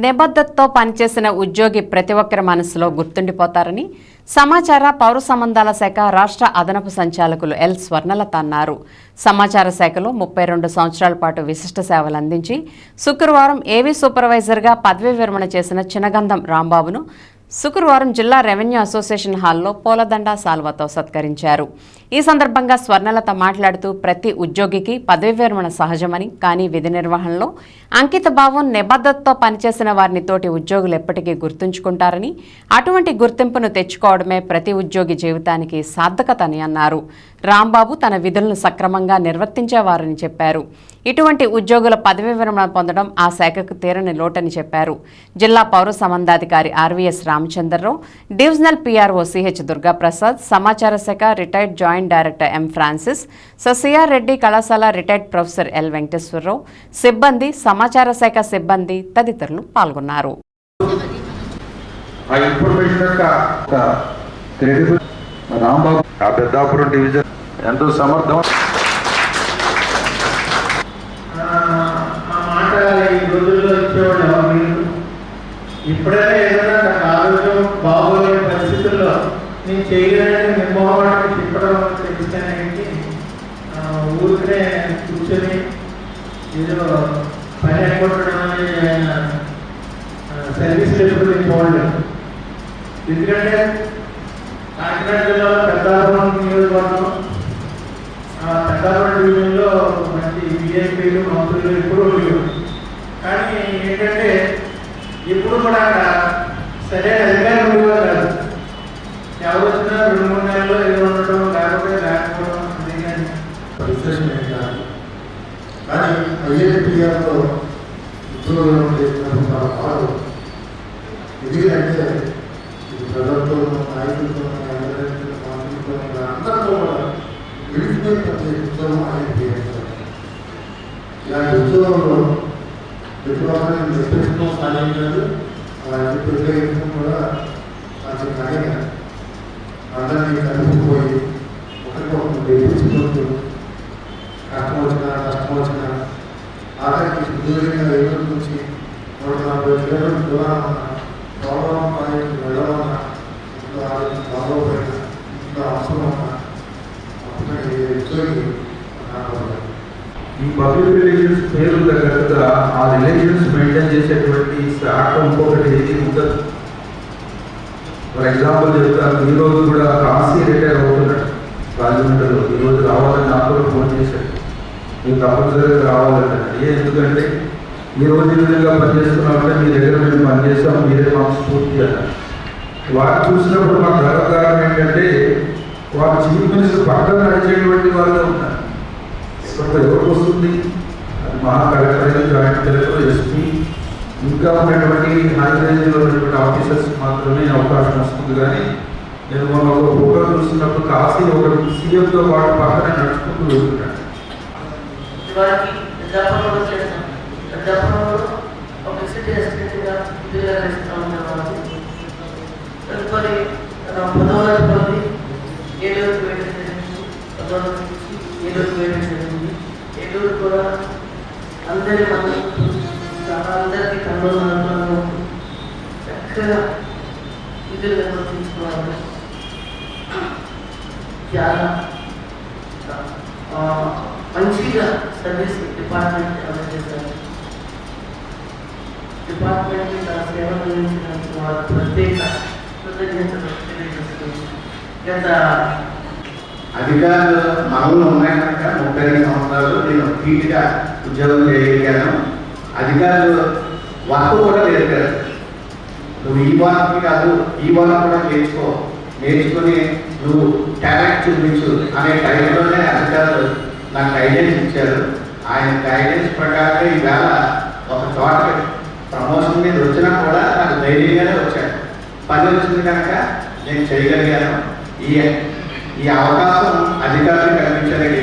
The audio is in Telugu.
నిబద్ధతతో పనిచేసిన ఉద్యోగి ప్రతి ఒక్కరి మనసులో గుర్తుండిపోతారని సమాచార పౌర సంబంధాల శాఖ రాష్ట్ర అదనపు సంచాలకులు ఎల్ స్వర్ణలత అన్నారు. సమాచార శాఖలో ముప్పై రెండు సంవత్సరాల పాటు విశిష్ట సేవలు అందించి శుక్రవారం ఏవీ సూపర్వైజర్గా పదవీ విరమణ చేసిన చినగంధం రాంబాబును శుక్రవారం జిల్లా రెవెన్యూ అసోసియేషన్ హాల్లో పూలదండ సాల్వతో సత్కరించారు. ఈ సందర్భంగా స్వర్ణలత మాట్లాడుతూ ప్రతి ఉద్యోగికి పదవి విరమణ సహజమని కానీ విధి నిర్వహణలో అంకిత భావం నిబద్ధతతో పనిచేసిన వారిని తోటి ఉద్యోగులు ఎప్పటికీ గుర్తుంచుకుంటారని అటువంటి గుర్తింపును తెచ్చుకోవడమే ప్రతి ఉద్యోగి జీవితానికి సార్థకత అని అన్నారు. రాంబాబు తన విధులను సక్రమంగా నిర్వర్తించేవారని చెప్పారు. ఇటువంటి ఉద్యోగుల పదవి విరమణ పొందడం ఆ శాఖకు తీరని లోటని చెప్పారు. జిల్లా పౌర సంబంధాధికారి RVS Ramachandra Rao divisional PRO CH Durgaprasad సమాచార శాఖ retired joint director M Francis ససిఆర్ Reddy కళాశాల రిటైర్డ్ ప్రొఫెసర్ ఎల్ వెంకటేశ్వరరావు సిబ్బంది సమాచార శాఖ సిబ్బంది తదితరులు పాల్గొన్నారు. రాంబాబు ఆ పెద్దాపురం డివిజన్ ఎంతో సమర్థం ఇప్పుడైనా ఏదైనా నాకు ఆరోగ్యం బాగోలేని పరిస్థితుల్లో నేను చేయలేని నిర్మోహాన్ని చెప్పడం తెలిస్తేనేంటి ఊరికనే కూర్చొని ఏదో పని అనేది ఆయన సర్వీస్ లేకపోతే పోవలేదు ఎందుకంటే కాకినాడ జిల్లాలో పెద్దాపురం నియోజకవర్గం. ఆ పెద్దాపురం డివిజన్లో మంచి విఐపీలు మంత్రులు ఎప్పుడూ లేవు కానీ ఏంటంటే ఎప్పుడు కూడా అక్కడ సరైన అధికారం ఉండేవారు కాదు. ఎవరు వచ్చినా రెండు మూడు నెలల్లో ఏదో ఉండటం లేకపోతే లేకపోవడం అదే కానీ. విశేషం ఏం కాదు. కానీ ఐఏపీఆర్లో ఉద్యోగం చేస్తున్న వారు ఎందుకంటే ఇది ప్రజలతో నాయకులతో అందరితో మంత్రులతో అందరితో కూడా విడిపోయి ప్రతి ఉద్యోగం ఐఏపీఆర్ ఇలాంటి ఉద్యోగంలో ఎప్పుడైనా నేను చెప్పేసుకో సాధించాలి అలాంటి ప్రత్యేకం కూడా అది కడిగా అందరినీ కలుపుకుపోయి ఒకరికొకరు గెలిపించుకుంటూ కష్టం వచ్చినా నష్టం వచ్చినా ఆఖరికి సుదీర్ఘంగా ఎదురు నుంచి నూట నలభై కిలోమీటర్ల దూరం ఉన్న గౌరవం పాయింట్ వెళ్ళమన్నా ఇంట్లో ఆరోగ్యం బాగోపోయినా ఇంట్లో ఈ పబ్లిక్ రిలేషన్స్ పేరు తగ్గట్టుగా ఆ రిలేషన్స్ మెయింటైన్ చేసేటువంటి శాఖ ఇంకొకటి ఏది ఉండదు. ఫర్ ఎగ్జాంపుల్ చెప్తాను ఈ రోజు కూడా కాశీ రిటైర్ అవుతున్నాడు రాజమండ్రిలో. ఈరోజు రావాలని నాకు కూడా ఫోన్ చేశాడు నేను తప్పనిసరిగా రావాలంటే ఎందుకంటే ఈ రోజు విధంగా పనిచేస్తున్నామంటే మీ దగ్గర మేము పనిచేస్తాం మీరే మాకు స్ఫూర్తి వారు చూసినప్పుడు మా గర్వకారం ఏంటంటే వారు చీఫ్ మినిస్టర్ పక్కన నడిచేటువంటి వాళ్ళే ఉన్నారు. ఇక్కడ ఎవరికి వస్తుంది? అది మహా కలెక్టర్ జాయింట్ కలెక్టర్ ఎస్పీ ఇంకా ఉన్నటువంటి హైదరాబాద్లో ఉన్నటువంటి ఆఫీసర్స్ మాత్రమే అవకాశం వస్తుంది. కానీ నేను మొన్న ఒక ఫోటో చూసినప్పుడు కాశీ ఒక సీఎంతో పాటు పక్కన నడుచుకుంటూ వెళ్తున్నాడు వారికి ఒక సిటీ ఉండేవాళ్ళు తదుపరి వేయడం జరిగింది పదవల నుంచి ఏలూరు వేయడం జరిగింది ఏలూరు కూడా అందరి అందరికీ కనుగొనాలను చక్కగా విధులు నిర్వర్తించుకోవాలి చాలా మంచిగా సర్వీస్ డిపార్ట్మెంట్ అందజేశారు డిపార్ట్మెంట్ తన సేవలు అందించినందుకు వారు ప్రత్యేక కృతజ్ఞతలు తెలియజేస్తుంది గత అధికారులు మనవులు ఉన్నాయి కనుక ముప్పై ఐదు సంవత్సరాలు నేను టీటీగా ఉద్యోగం చేయగలిగాను. అధికారులు వర్క్ కూడా లేదు కదా. నువ్వు ఈ వారం కాదు ఈ వారం కూడా నేర్చుకో. నేర్చుకుని నువ్వు టాలెంట్ చూపించు అనే టైంలోనే అధికారులు నాకు గైడెన్స్ ఇచ్చారు. ఆయన గైడెన్స్ ప్రకారమే ఈవేళ ఒక చోట ప్రమోషన్ మీద వచ్చినా కూడా నాకు ధైర్యంగానే వచ్చాను పని వచ్చింది కనుక నేను చేయగలిగాను. ఈ ఈ అవకాశం అధికారులు కల్పించాలని